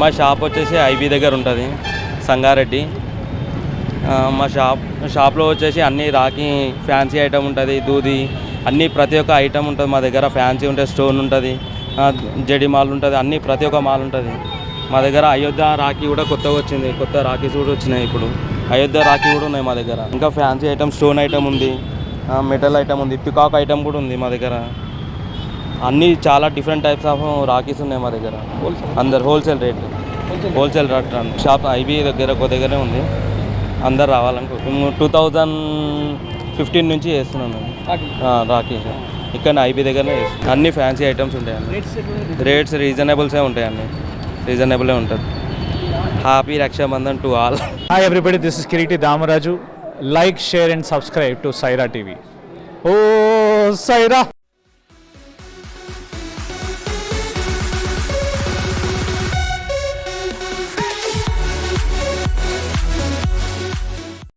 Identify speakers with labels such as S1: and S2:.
S1: మా షాప్ వచ్చేసి ఐబీ దగ్గర ఉంటుంది సంగారెడ్డి. మా షాప్ షాప్లో వచ్చేసి అన్ని రాఖీ ఫ్యాన్సీ ఐటమ్ ఉంటుంది దూది అన్ని ప్రతి ఒక్క ఐటమ్ ఉంటుంది మా దగ్గర. ఫ్యాన్సీ ఉంటుంది స్టోన్ ఉంటుంది జడి మాల్ ఉంటుంది అన్ని ప్రతి ఒక్క మాల్ ఉంటుంది. మా దగ్గర అయోధ్య రాఖీ కూడా కొత్తగా వచ్చింది కొత్త రాఖీస్ కూడా వచ్చినాయి ఇప్పుడు. అయోధ్య రాఖీ కూడా ఉన్నాయి మా దగ్గర. ఇంకా ఫ్యాన్సీ ఐటమ్ స్టోన్ ఐటమ్ ఉంది మెటల్ ఐటమ్ ఉంది పికాక్ ఐటమ్ కూడా ఉంది మా దగ్గర. అన్ని చాలా డిఫరెంట్ టైప్స్ ఆఫ్ రాఖీస్ ఉన్నాయి మా దగ్గర. అందరు wholesale rate wholesale rate shop IB దగ్గర ఒక దగ్గరే ఉంది. అందరు రావాలనుకో టూ థౌజండ్ ఫిఫ్టీన్ నుంచి చేస్తున్నాను ఆ, రాఖీ ఇక్కడ ఐబీ దగ్గరనే చేస్తున్నాను అన్ని ఫ్యాన్సీ ఐటమ్స్ ఉంటాయండి. రేట్స్ రీజనబుల్సే ఉంటాయండి. రీజనబులే ఉంటుంది. Happy Rakshabandhan to all
S2: Hi everybody, this is Kiriti Damaraju. Like, share and subscribe to Saira TV. Oh, Saira!